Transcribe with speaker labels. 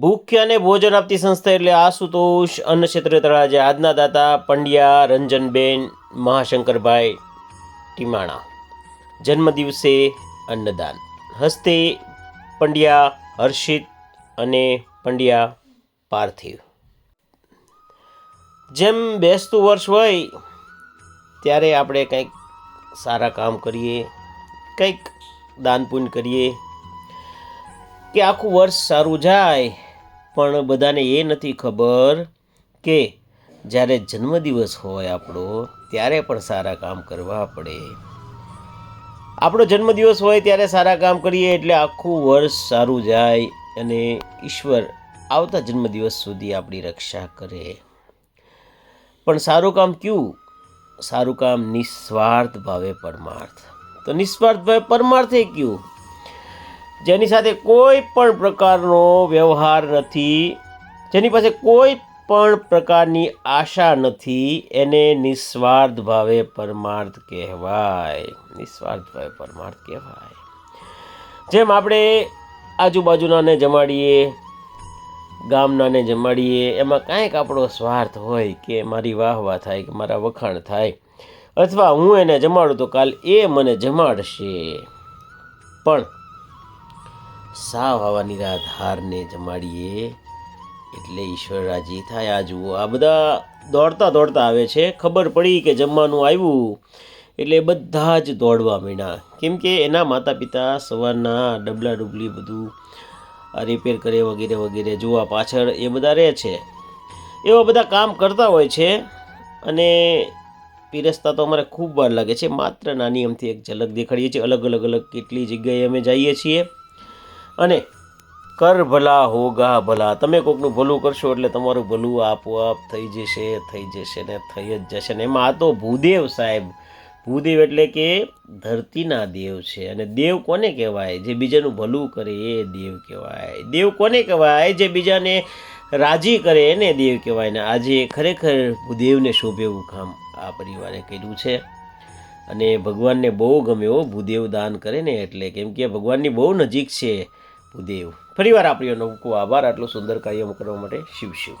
Speaker 1: ભૂખ્યાને ભોજન આપતી સંસ્થા એટલે આશુતોષ અન્ન ક્ષેત્ર તળાજે આજના દાતા પંડ્યા રંજનબેન મહાશંકરભાઈ ટીમાણા. જન્મદિવસે અન્નદાન. હસ્તે પંડ્યા હર્ષિત અને પંડ્યા પાર્થિવ. જેમ બેસતું વર્ષ હોય, ત્યારે આપણે કંઈક સારા કામ કરીએ, કંઈક દાન પુણ્ય કરીએ, કે આખું વર્ષ સારું જાય પણ બધાને એ નથી ખબર કે જ્યારે જન્મદિવસ હોય આપણો, ત્યારે પણ સારા કામ કરવા પડે. આપણો જન્મદિવસ હોય ત્યારે સારા કામ કરીએ એટલે આખું વર્ષ સારું જાય અને ઈશ્વર આવતા જન્મદિવસ સુધી આપણી રક્ષા કરે. પણ સારું કામ કયું? સારું કામ નિસ્વાર્થ ભાવે પરમાર્થ. તો નિસ્વાર્થ ભાવે પરમાર્થે કયું? જેની સાથે કોઈ પણ પ્રકારનો વ્યવહાર નથી, જેની પાસે કોઈ પણ પ્રકારની આશા નથી, એને નિસ્વાર્થ ભાવે પરમાર્થ કહેવાય. નિસ્વાર્થ ભાવે પરમાર્થ કહેવાય. જેમ આપણે આજુબાજુનાને જમાડીએ, ગામનાને જમાડીએ, એમાં કાંઈક આપણો સ્વાર્થ હોય કે મારી વાહ વાહ થાય કે મારા વખાણ થાય, અથવા હું એને જમાડું તો કાલ એ મને જમાડશે. પણ સાવ આવા નિરાધારને જમાડીએ. એટલે ઈશ્વર રાજી થાય આ જુઓ. આ બધા દોડતા દોડતા આવે છે. ખબર પડી કે જમવાનું આવ્યું. એટલે બધા જ દોડવા માંડ્યા. કેમ કે એના માતા પિતા સવારના ડબલા ડુબલી બધું રિપેર કરે વગેરે વગેરે જોવા પાછળ એ બધા રહે છે. એવા બધા કામ કરતા હોય છે અને પીરસતા તો અમારે ખૂબ વાર લાગે છે. માત્ર નાની અમથી એક ઝલક દેખાડીએ છીએ. અલગ અલગ અલગ કેટલી જગ્યાએ અમે જઈએ છીએ. અને કર ભલા હોગા ભલા. તમે કોકનું ભલું કરશો એટલે તમારું ભલું આપોઆપ થઈ જશે થઈ જશે ને થઈ જ જશે ને. એમાં આ તો ભૂદેવ સાહેબ. ભૂદેવ એટલે કે ધરતીના દેવ છે. અને દેવ કોને કહેવાય? જે બીજાનું ભલું કરે એ દેવ કહેવાય. દેવ કોને કહેવાય? જે બીજાને રાજી કરે એને દેવ કહેવાય. ને આજે ખરેખર ભૂદેવને શોભે એવું કામ આ પરિવારે કર્યું છે. અને ભગવાનને બહુ ગમ્યો, ભૂદેવ દાન કરે ને એટલે. કેમ કે ભગવાનની બહુ નજીક છે. ભૂદેવ ફરીવાર આપણી નવકો આભાર. આટલું સુંદર કાર્ય કરવા માટે શિવ શિવ